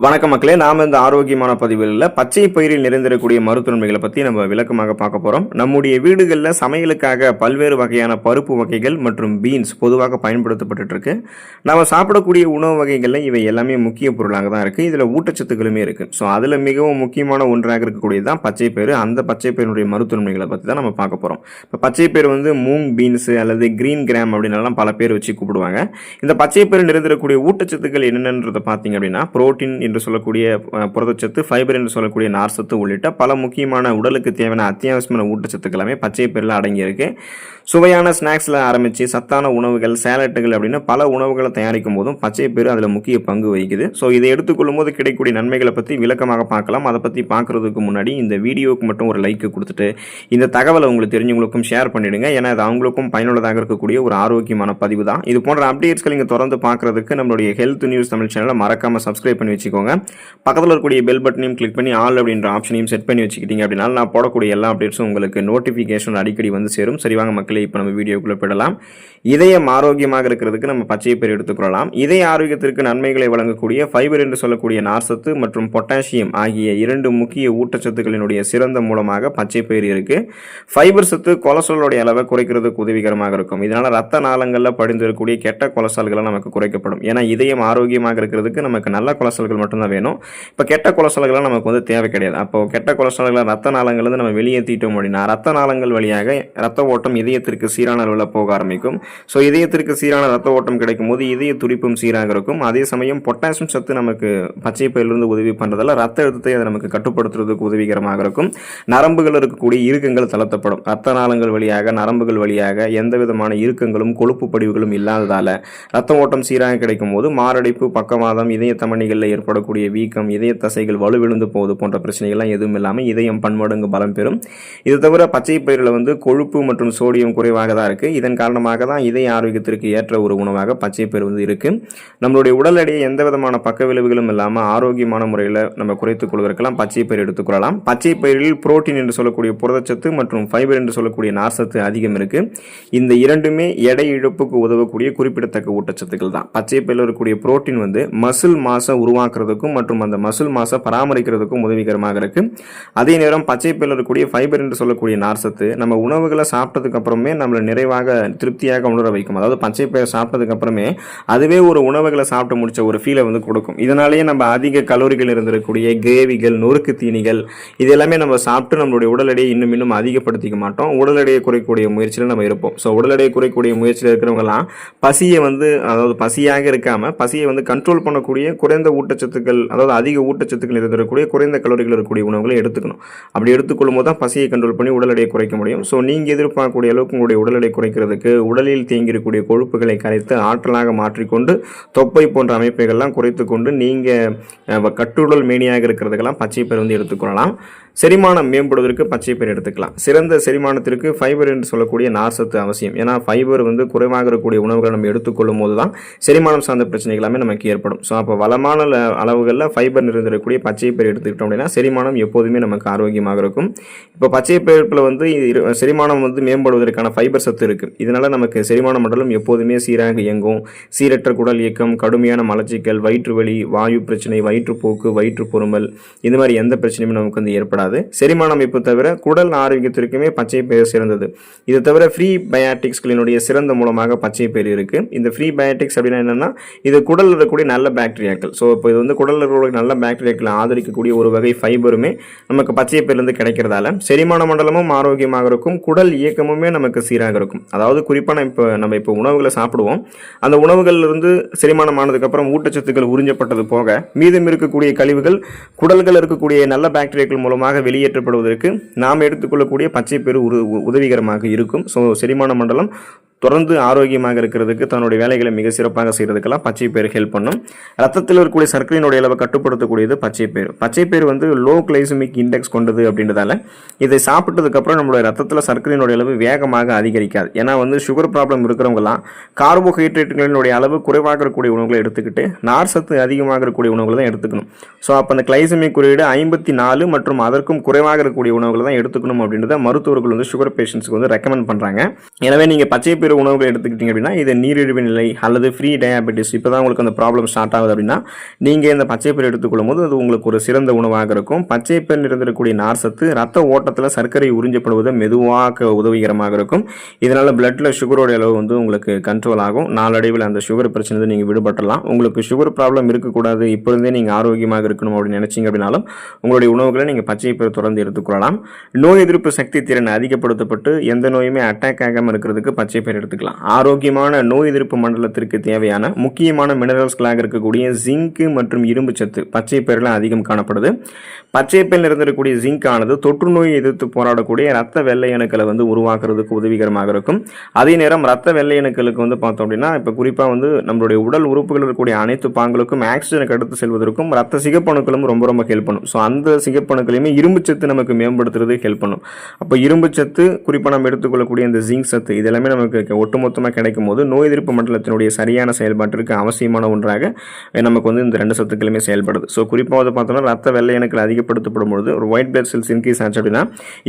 வணக்க மக்களே நாம் இந்த ஆரோக்கியமான பதிவுகளில் பச்சை பயிரில் நிறைந்திருக்கக்கூடிய மருத்துவன்மைகளை பற்றி நம்ம விளக்கமாக பார்க்க போகிறோம் நம்முடைய வீடுகளில் சமையலுக்காக பல்வேறு வகையான பருப்பு வகைகள் மற்றும் பீன்ஸ் பொதுவாக பயன்படுத்தப்பட்டுருக்கு நம்ம சாப்பிடக்கூடிய உணவு வகைகளில் இவை எல்லாமே முக்கிய பொருளாக தான் இருக்குது இதில் ஊட்டச்சத்துக்களுமே இருக்குது ஸோ அதில் மிகவும் முக்கியமான ஒன்றாக இருக்கக்கூடியது தான் பச்சை பயிர் அந்த பச்சை பயிருடைய மருத்துவன்மைகளை பற்றி தான் நம்ம பார்க்க போகிறோம் இப்போ பச்சை பயிர் வந்து மூங் பீன்ஸ் அல்லது கிரீன் கிராம் அப்படின்னலாம் பல பேர் வச்சு கூப்பிடுவாங்க. இந்த பச்சை பயிர் நிறைந்திருக்கக்கூடிய ஊட்டச்சத்துக்கள் என்னென்னன்றதை பார்த்தீங்க அப்படின்னா புரோட்டீன் என்று சொல்லக்கூடிய புரதச்சத்து ஃபைபர் என்று சொல்லக்கூடிய நார்சத்து உள்ளிட்ட பல முக்கியமான உடலுக்கு தேவையான அத்தியாவசியமான ஊட்டச்சத்துக்கள் எல்லாமே பச்சை பயிரில் அடங்கியிருக்கு. சுவையான ஸ்நாக்ஸில் ஆரம்பித்து சத்தான உணவுகள் சேலட்டுகள் அப்படின்னு பல உணவுகளை தயாரிக்கும் போதும் பச்சை பயிறு அதில் முக்கிய பங்கு வகிக்குது. ஸோ இதை எடுத்துக்கொள்ளும் போது கிடைக்கக்கூடிய நன்மைகளை பற்றி விளக்கமாக பார்க்கலாம். அதை பற்றி பார்க்குறதுக்கு முன்னாடி இந்த வீடியோவுக்கு மட்டும் ஒரு லைக் கொடுத்துட்டு இந்த தகவலை உங்களுக்கு தெரிஞ்சவங்களுக்கும் ஷேர் பண்ணிவிடுங்க ஏன்னா அது அவங்களுக்கும் பயனுள்ளதாக இருக்கக்கூடிய ஒரு ஆரோக்கியமான பதிவு தான். இது போன்ற அப்டேட்ஸ்கள் நீங்கள் தொடர்ந்து பார்க்குறதுக்கு நம்மளுடைய ஹெல்த் நியூஸ் தமிழ் சேனலை மறக்காமல் சப்ஸ்கிரைப் பண்ணி வச்சுக்கோங்க. பக்கத்தில் இருக்கக்கூடிய பெல் பட்டனையும் கிளிக் பண்ணி ஆல் அப்படின்ற ஆப்ஷனையும் செட் பண்ணி வச்சுக்கிட்டீங்க அப்படின்னா நான் போடக்கூடிய எல்லா அப்டேட்ஸும் உங்களுக்கு நோட்டிஃபிகேஷன் அடிக்கடி வந்து சேரும். சரி வாங்க மக்களே இப்போ நம்ம வீடியோக்குள்ளே போயிடலாம். இதயம் ஆரோக்கியமாக இருக்கிறதுக்கு நம்ம பச்சை பயிர் எடுத்துக்கொள்ளலாம். இதய ஆரோக்கியத்திற்கு நன்மைகளை வழங்கக்கூடிய ஃபைபர் என்று சொல்லக்கூடிய நார்சத்து மற்றும் பொட்டாசியம் ஆகிய இரண்டு முக்கிய ஊட்டச்சத்துக்களினுடைய சிறந்த மூலமாக பச்சை பயிர் இருக்கு. ஃபைபர் சத்து கொலஸ்ட்ராலோடைய அளவை குறைக்கிறதுக்கு உதவிகரமாக இருக்கும். இதனால ரத்த நாளங்களில் படிந்திருக்கக்கூடிய கெட்ட கொலஸ்ட்ரால்களை நமக்கு குறைக்கப்படும். ஏன்னா இதயம் ஆரோக்கியமாக இருக்கிறதுக்கு நமக்கு நல்ல கொலஸ்ட்ரால்கள் மட்டும்தான் வேணும். இப்போ கெட்ட கொலஸ்ட்ரால்கள் நமக்கு வந்து தேவை கிடையாது. அப்போ கெட்ட கொலஸ்ட்ரால்களை ரத்த நாளங்கள்லேருந்து நம்ம வெளியேற்றிட்டோம் அப்படின்னா ரத்த நாளங்கள் வழியாக ரத்த ஓட்டம் இதயத்திற்கு சீரான அளவில் போக ஆரம்பிக்கும். ஸோ இதயத்திற்கு சீரான ரத்த ஓட்டம் கிடைக்கும் போது இதய துடிப்பும் சீராக இருக்கும். அதே சமயம் பொட்டாசியம் சத்து நமக்கு பச்சை பயிலிருந்து உதவி பண்ணுறதால ரத்த அழுத்தத்தை அதை நமக்கு கட்டுப்படுத்துறதுக்கு உதவிகரமாக இருக்கும். நரம்புகள் இருக்கக்கூடிய இறுக்கங்கள் தளர்த்தப்படும். ரத்த நாளங்கள் வழியாக நரம்புகள் வழியாக எந்த விதமான இறுக்கங்களும் கொழுப்பு படிவுகளும் இல்லாததால் ரத்த ஓட்டம் சீராக கிடைக்கும் போது மாரடைப்பு பக்கவாதம் இதய ஏற்படும் ஏற்படக்கூடிய வீக்கம் இதய தசைகள் வலுவிழுந்து போவது போன்ற பிரச்சனைகள்லாம் எதுவும் இல்லாமல் இதயம் பன்மடங்கு பலம் பெறும். இது தவிர பச்சை பயிரில் வந்து கொழுப்பு மற்றும் சோடியம் குறைவாக தான் இருக்குது இதன் காரணமாக தான் இதய ஆரோக்கியத்திற்கு ஏற்ற ஒரு உணவாக பச்சை பயிர் வந்து இருக்குது நம்மளுடைய உடல் எடையை எந்த விதமான பக்க விளைவுகளும் இல்லாமல் ஆரோக்கியமான முறையில் நம்ம குறைத்துக் கொள்வதற்கெல்லாம் பச்சை பயிர் எடுத்துக்கொள்ளலாம் பச்சை பயிரில் புரோட்டீன் என்று சொல்லக்கூடிய புரதச்சத்து மற்றும் ஃபைபர் என்று சொல்லக்கூடிய நார்சத்து அதிகம் இருக்குது இந்த இரண்டுமே எடை இழப்புக்கு உதவக்கூடிய குறிப்பிடத்தக்க ஊட்டச்சத்துக்கள் தான். பச்சை பயிரில் இருக்கக்கூடிய புரோட்டீன் வந்து மசில் மாசை உருவாக்குறதுக்கும் மற்றும் அந்த மசில் மாசை பராமரிக்கிறதுக்கும் உதவிகரமாக இருக்கு. அதே நேரம் பச்சை பயிரில் இருக்கக்கூடிய ஃபைபர் என்று சொல்லக்கூடிய நார்சத்து நம்ம உணவுகளை சாப்பிட்டதுக்கு அப்புறமே நம்மளை நிறைவாக திருப்தியாக உணர வைக்கும். அதாவது பச்சை பயிர் சாப்பிட்டதுக்கு அப்புறமே அதுவே ஒரு உணவுகளை சாப்பிட்டு முடிச்ச ஒரு ஃபீலை வந்து கொடுக்கும். இதனாலேயே நம்ம அதிக கலோரிகள் இருந்திருக்கக்கூடிய கிரேவிகள் நொறுக்கு தீனிகள் இது எல்லாமே நம்ம சாப்பிட்டு நம்மளுடைய உடல் எடையை இன்னும் இன்னும் அதிகப்படுத்திக்க மாட்டோம். உடல் எடையை குறைக்கக்கூடிய முயற்சியில் நம்ம இருப்போம். ஸோ உடல் எடையை குறைக்கக்கூடிய முயற்சியில் இருக்கிறவங்கலாம் பசியை வந்து அதாவது பசியாக இருக்காமல் பசியை வந்து கண்ட்ரோல் பண்ணக்கூடிய குறைந்த ஊட்டச்சத்துக்கள் அதாவது அதிக ஊட்டச்சத்துக்கள் இருந்திருக்கக்கூடிய குறைந்த கலோரிகள் இருக்கக்கூடிய உணவுகளை எடுத்துக்கணும். அப்படி எடுத்துக்கொள்ளும் போது தான் பசியை கண்ட்ரோல் பண்ணி உடல் எடையை குறைக்க முடியும். ஸோ நீங்கள் எதிர்பார்க்கக்கூடிய அளவுக்கு உங்களுடைய உடல் எடை குறைக்கிறதுக்கு உடலில் தேங்கியிருக்கக்கூடிய கொழுப்புகளை கரைத்து ஆற்றலாக மாற்றிக்கொண்டு தொப்பை போன்ற அமைப்புகள்லாம் குறைத்து கொண்டு நீங்கள் கட்டுடல் மேனியாக இருக்கிறதுக்கெல்லாம் பச்சை பயிர் வந்து எடுத்துக்கொள்ளலாம். செரிமானம் மேம்படுவதற்கு பச்சை பயிர் எடுத்துக்கலாம். சிறந்த செரிமானத்திற்கு ஃபைபர் என்று சொல்லக்கூடிய நார்சத்து அவசியம். ஏன்னா ஃபைபர் வந்து குறைவாக இருக்கக்கூடிய உணவுகளை நம்ம எடுத்துக்கொள்ளும் போது தான் செரிமானம் சார்ந்த பிரச்சனைகள் எல்லாமே நமக்கு ஏற்படும். ஸோ அப்போ வளமான அளவுகளில் ஃபைபர் நிறைந்திருக்கக்கூடிய பச்சை பயிர் எடுத்துக்கிட்டோம் அப்படின்னா செரிமானம் எப்போதுமே நமக்கு ஆரோக்கியமாக இருக்கும். இப்போ பச்சை பயிர்ப்பில் வந்து இரு- செரிமானம் வந்து மேம்படுவதற்கான ஃபைபர் சத்து இருக்குது இதனால நமக்கு செரிமான மண்டலம் எப்போதுமே சீராக இயங்கும். சீரற்ற குடல் இயக்கம் கடுமையான மலச்சிக்கல் வயிற்று வலி வாயு பிரச்சனை வயிற்றுப்போக்கு வயிற்று பொறுமல் இந்த மாதிரி எந்த பிரச்சனையுமே நமக்கு வந்து ஏற்படாது. செரிமான அமைப்பு தவிர குடல் ஆரோக்கியத்திற்குமே பச்சை பயிர் சிறந்தது. இது தவிர ஃப்ரீ பயாட்டிக்ஸ்களினுடைய சிறந்த மூலமாக பச்சை பயிர் இருக்கு. இந்த ஃப்ரீ பயாட்டிக்ஸ் அப்படின்னா என்னென்னா இது குடலில் இருக்கக்கூடிய நல்ல பாக்டீரியாக்கள் ஸோ இப்போ இது வந்து குடலில் இருக்கக்கூடிய நல்ல பாக்டீரியாக்களை ஆதரிக்கக்கூடிய ஒரு வகை ஃபைபருமே நமக்கு பச்சை பயிர்லேருந்து கிடைக்கிறதால செரிமான மண்டலமும் ஆரோக்கியமாக இருக்கும் குடல் இயக்கமுமே நமக்கு சீராக இருக்கும். அதாவது குறிப்பாக இப்போ நம்ம இப்போ உணவுகளை சாப்பிடுவோம். அந்த உணவுகள்லேருந்து செரிமானம் ஆனதுக்கப்புறம் ஊட்டச்சத்துக்கள் உறிஞ்சப்பட்டது போக மீதம் இருக்கக்கூடிய கழிவுகள் குடல்கள் இருக்கக்கூடிய நல்ல பாக்டீரியாக்கள் மூலமாக வெளியேற்றப்படுவதற்கு நாம் எடுத்துக்கொள்ளக்கூடிய பச்சை பெரு உதவிகரமாக இருக்கும். ஸோ செரிமான மண்டலம் தொடர்ந்து ஆரோக்கியமாக இருக்கிறதுக்கு தன்னுடைய வேலைகளை மிக சிறப்பாக செய்கிறதுக்கெல்லாம் பச்சை பயிர் ஹெல்ப் பண்ணும். ரத்தத்தில் இருக்கக்கூடிய சர்க்கரையினுடைய அளவை கட்டுப்படுத்தக்கூடியது பச்சை பயிர் பச்சை பயிர் வந்து லோ கிளைசமிக் இண்டெக்ஸ் கொண்டது அப்படின்றதால இதை சாப்பிட்டதுக்கப்புறம் நம்மளுடைய ரத்தத்தில் சர்க்கரையினுடைய அளவு வேகமாக அதிகரிக்காது. ஏன்னா வந்து சுகர் ப்ராப்ளம் இருக்கிறவங்கலாம் கார்போஹைட்ரேட்டுகளினுடைய அளவு குறைவாக இருக்கக்கூடிய உணவுகளை எடுத்துக்கிட்டு நார் சத்து அதிகமாக இருக்கக்கூடிய உணவுகளை தான் எடுத்துக்கணும். ஸோ அப்போ அந்த கிளைசமிக் குறியீடு ஐம்பத்தி நாலு மற்றும் அதற்கும் குறைவாக இருக்கக்கூடிய உணவுகளை தான் எடுத்துக்கணும் அப்படின்றத மருத்துவர்கள் வந்து சுகர் பேஷண்ட்ஸுக்கு வந்து ரெக்கமெண்ட் பண்ணுறாங்க எனவே நீங்கள் பச்சை பயிர் பயிறு உணவுகள் எடுத்துக்கிட்டீங்க அப்படின்னா இது நீரிழிவு நிலை அல்லது ஃப்ரீ டயாபெட்டிஸ் இப்போ தான் உங்களுக்கு அந்த ப்ராப்ளம் ஸ்டார்ட் ஆகுது அப்படின்னா நீங்கள் இந்த பச்சை பயிறு எடுத்துக்கொள்ளும் போது அது உங்களுக்கு ஒரு சிறந்த உணவாக இருக்கும். பச்சை பயிர் இருந்திருக்கக்கூடிய நார் சத்து ரத்த ஓட்டத்தில் சர்க்கரை உறிஞ்சப்படுவது மெதுவாக உதவிகரமாக இருக்கும். இதனால் பிளட்டில் சுகரோட அளவு வந்து உங்களுக்கு கண்ட்ரோல் ஆகும். நாளடைவில் அந்த சுகர் பிரச்சனை நீங்கள் விடுபட்டலாம் உங்களுக்கு சுகர் ப்ராப்ளம் இருக்கக்கூடாது. இப்போ இருந்தே நீங்கள் ஆரோக்கியமாக இருக்கணும் அப்படின்னு நினச்சிங்க அப்படின்னாலும் உங்களுடைய உணவுகளை நீங்கள் பச்சை பயிர் தொடர்ந்து எடுத்துக்கொள்ளலாம். நோய் எதிர்ப்பு சக்தி திறன் அதிகப்படுத்தப்பட்டு எந்த நோயுமே அட்டாக் ஆகாமல் இருக்கிறதுக்கு பச்சை பயிர் எடுத்துக்கலாம். ஆரோக்கியமான நோய் எதிர்ப்பு மண்டலத்திற்கு தேவையான முக்கியமான மினரல்ஸ்களாக இருக்கக்கூடிய ஜிங்க் மற்றும் இரும்பு சத்து. பச்சை பயிரில் அதிகம் காணப்படுது. பச்சை பயிரில் இருந்திருக்கக்கூடிய ஜிங்க் ஆனது தொற்று நோயை எதிர்த்து போராடக்கூடிய ரத்த வெள்ளை அணுக்களை வந்து உருவாக்குறதுக்கு உதவிகரமாக இருக்கும். அதே நேரம் ரத்த வெள்ளை அணுக்களுக்கு வந்து பார்த்தோம் அப்படின்னா இப்போ குறிப்பாக வந்து நம்மளுடைய உடல் உறுப்புகள் இருக்கக்கூடிய அனைத்து பாங்களுக்கும் ஆக்சிஜனுக்கு அடுத்து செல்வதற்கும் ரத்த சிகப்பணுக்களும் ரொம்ப ரொம்ப ஹெல்ப் பண்ணும். ஸோ அந்த சிகப்பணுக்களையுமே இரும்பு சத்து நமக்கு மேம்படுத்துறது ஹெல்ப் பண்ணும். அப்போ இரும்பு சத்து குறிப்பாக நம்ம எடுத்துக்கொள்ளக்கூடிய இந்த ஜிங்க் சத்து இது எல்லாமே நமக்கு ஒட்டுமொத்தமாக கிடைக்கும் போது நோய் எதிர்ப்பு மண்டலத்தினுடைய சரியான செயல்பாட்டிற்கு அவசியமான ஒன்றாக நமக்கு வந்து இந்த ரெண்டு சத்துக்களுமே செயல்படுது. ஸோ குறிப்பாக வந்து பார்த்தோம்னா ரத்த வெள்ளை அணுக்கள் அதிகப்படுத்தப்படும் பொழுது ஒரு ஒயிட் பிளட் செல்ஸ் இன்க்ரீஸ் ஆச்சு அப்படின்னா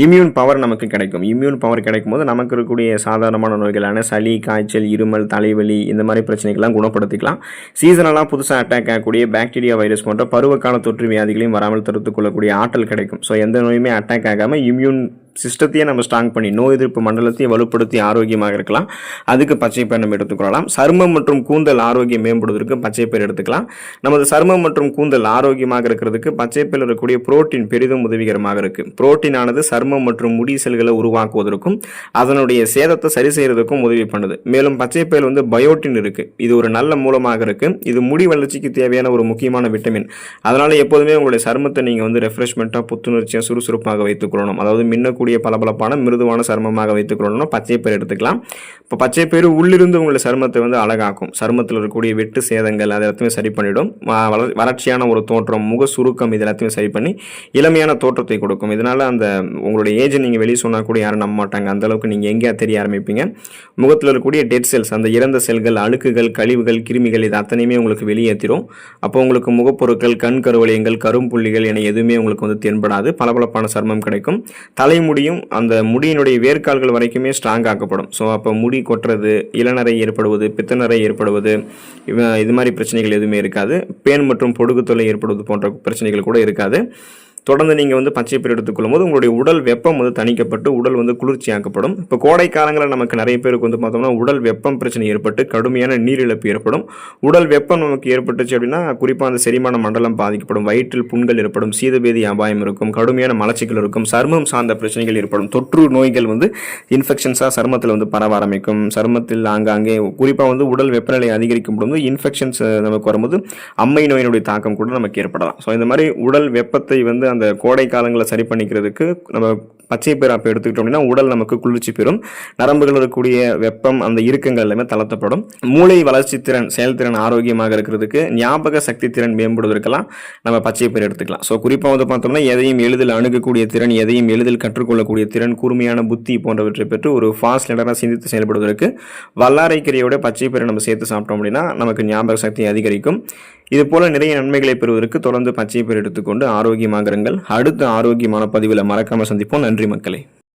இம்யூன் பவர் நமக்கு கிடைக்கும். இம்யூன் பவர் கிடைக்கும் போது நமக்கு இருக்கக்கூடிய சாதாரணமான நோய்களான சளி காய்ச்சல் இருமல் தலைவலி இந்த மாதிரி பிரச்சனைகள்லாம் குணப்படுத்திக்கலாம். சீசனலாக புதுசாக அட்டாக் ஆகக்கூடிய பாக்டீரியா வைரஸ் போன்ற பருவகால தொற்று வியாதிகளையும் வராமல் தடுத்துக் கொள்ளக்கூடிய ஆற்றல் கிடைக்கும். ஸோ எந்த நோயுமே அட்டாக் ஆகாமல் இம்யூன் சிஸ்டத்தையே நம்ம ஸ்ட்ராங் பண்ணி நோய் எதிர்ப்பு மண்டலத்தையும் வலுப்படுத்தி ஆரோக்கியமாக இருக்கலாம். அதுக்கு பச்சை பயிர் நம்ம எடுத்துக்கொள்ளலாம் சருமம் மற்றும் கூந்தல் ஆரோக்கியம் மேம்படுவதற்கு பச்சை பயிர் எடுத்துக்கலாம். நமது சருமம் மற்றும் கூந்தல் ஆரோக்கியமாக இருக்கிறதுக்கு பச்சை பயிர் இருக்கக்கூடிய புரோட்டீன் பெரிதும் உதவிகரமாக இருக்கு. புரோட்டீன் ஆனது சருமம் மற்றும் முடி செல்களை உருவாக்குவதற்கும் அதனுடைய சேதத்தை சரி செய்யறதுக்கும் உதவி பண்ணுது. மேலும் பச்சை பயிர் வந்து பயோட்டின் இருக்கு. இது ஒரு நல்ல மூலமாக இருக்கு. இது முடி வளர்ச்சிக்கு தேவையான ஒரு முக்கியமான விட்டமின். அதனால எப்போதுமே உங்களுடைய சருமத்தை நீங்க வந்து ரெஃப்ரெஷ்மெண்ட்டாக புத்துணர்ச்சியாக சுறுசுறுப்பாக வைத்துக் கொள்ளணும். அதாவது இருக்கக்கூடிய பளபளப்பான மிருதுவான சருமமாக வைத்துக் கொள்ளணும்னா பச்சை பயிர் எடுத்துக்கலாம். இப்போ பச்சை பயிர் உள்ளிருந்து உங்களுடைய சருமத்தை வந்து அழகாக்கும். சருமத்தில் இருக்கக்கூடிய வெட்டு சேதங்கள் அது எல்லாத்தையுமே சரி பண்ணிவிடும் வளர்ச்சியான வறட்சியான ஒரு தோற்றம் முக சுருக்கம் இது எல்லாத்தையும் சரி பண்ணி இளமையான தோற்றத்தை கொடுக்கும். இதனால் அந்த உங்களுடைய ஏஜ் நீங்கள் வெளியே சொன்னால் கூட யாரும் நம்ப மாட்டாங்க. அந்தளவுக்கு நீங்கள் எங்கேயா தெரிய ஆரம்பிப்பீங்க. முகத்தில் இருக்கக்கூடிய டெட் செல்ஸ் அந்த இறந்த செல்கள் அழுக்குகள் கழிவுகள் கிருமிகள் இது அத்தனையுமே உங்களுக்கு வெளியேற்றிடும் அப்போ உங்களுக்கு முகப்பொருட்கள் கண் கருவளையங்கள் கரும்புள்ளிகள் என எதுவுமே உங்களுக்கு வந்து தென்படாது. பளபளப்பான சர்மம் கிடைக்கும். முடியும் அந்த முடியினுடைய வேர்க்கால்கள் வரைக்குமே ஸ்ட்ராங் ஆக்கப்படும். ஸோ அப்போ முடி கொட்டுறது இளநரை ஏற்படுவது பித்தநரை ஏற்படுவது இவ- இது மாதிரி பிரச்சனைகள் எதுவுமே இருக்காது. பேன் மற்றும் பொடுகு தொல்லை ஏற்படுவது போன்ற பிரச்சனைகள் கூட இருக்காது. தொடர்ந்து நீங்கள் வந்து பச்சை பயிர் எடுத்துக்கொள்ளும் போது உங்களுடைய உடல் வெப்பம் வந்து தணிக்கப்பட்டு உடல் வந்து குளிர்ச்சியாக்கப்படும். இப்போ கோடை காலங்களில் நமக்கு நிறைய பேருக்கு வந்து பார்த்தோம்னா உடல் வெப்பம் பிரச்சனை ஏற்பட்டு கடுமையான நீரிழப்பு ஏற்படும். உடல் வெப்பம் நமக்கு ஏற்பட்டுச்சு அப்படின்னா குறிப்பாக அந்த செரிமான மண்டலம் பாதிக்கப்படும். வயிற்றில் புண்கள் ஏற்படும். சீதபேதி அபாயம் இருக்கும். கடுமையான மலச்சிக்கல் இருக்கும். சருமம் சார்ந்த பிரச்சனைகள் ஏற்படும். தொற்று நோய்கள் வந்து இன்ஃபெக்ஷன்ஸாக சருமத்தில் வந்து பரவ ஆரம்பிக்கும். சருமத்தில் ஆங்காங்கே குறிப்பாக வந்து உடல் வெப்பநிலை அதிகரிக்கும் பொழுது இன்ஃபெக்ஷன்ஸ் நமக்கு வரும்போது அம்மை நோயினுடைய தாக்கம் கூட நமக்கு ஏற்படலாம். ஸோ இந்த மாதிரி உடல் வெப்பத்தை வந்து அந்த கோடை காலங்களை சரி பண்ணிக்கிறதுக்கு நம்ம பச்சை பயிர் அப்போ எடுத்துக்கிட்டோம் அப்படின்னா உடல் நமக்கு குளிர்ச்சி பெறும். நரம்புகள் இருக்கக்கூடிய வெப்பம் அந்த இறுக்கங்கள் எல்லாமே தளர்த்தப்படும். மூளை வளர்ச்சி திறன் செயல்திறன் ஆரோக்கியமாக இருக்கிறதுக்கு ஞாபக சக்தி திறன் மேம்படுவதற்கெல்லாம் நம்ம பச்சை பயிர் எடுத்துக்கலாம். ஸோ குறிப்பாக வந்து பார்த்தோம்னா எதையும் எளிதில் அணுகக்கூடிய திறன் எதையும் எளிதில் கற்றுக்கொள்ளக்கூடிய திறன் கூர்மையான புத்தி போன்றவற்றை பெற்று ஒரு ஃபாஸ்ட் லெடராக சிந்தித்து செயல்படுவதற்கு வல்லாரைக்கீரையோட பச்சை பயிரை நம்ம சேர்த்து சாப்பிட்டோம் அப்படின்னா நமக்கு ஞாபக சக்தி அதிகரிக்கும். இது போல நிறைய நன்மைகளை பெறுவதற்கு தொடர்ந்து பச்சை பயிர் எடுத்துக்கொண்டு ஆரோக்கியமாக இருங்கள் அடுத்த ஆரோக்கியமான பதிவில் மறக்காமல் சந்திப்போம். நன்றி. நன்றி மக்களே.